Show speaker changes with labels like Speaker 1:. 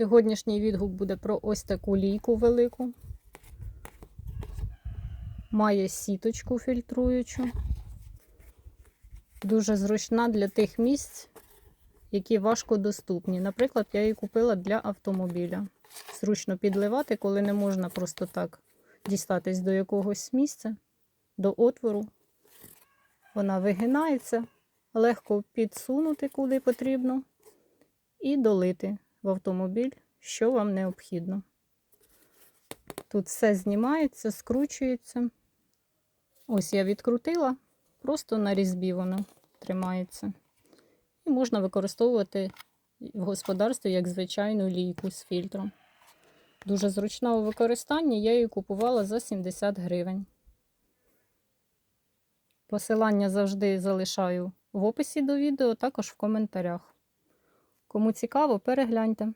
Speaker 1: Сьогоднішній відгук буде про ось таку лійку велику. Має сіточку фільтруючу. Дуже зручна для тих місць, які важко доступні. Наприклад, я її купила для автомобіля. Зручно підливати, коли не можна просто так дістатись до якогось місця, до отвору. Вона вигинається, легко підсунути куди потрібно, і долити в автомобіль, що вам необхідно. Тут все знімається, скручується. Ось я відкрутила, просто на різьбі воно тримається. І можна використовувати в господарстві як звичайну лійку з фільтром. Дуже зручна у використанні, я її купувала за 70 гривень. Посилання завжди залишаю в описі до відео, також в коментарях. Кому цікаво, перегляньте.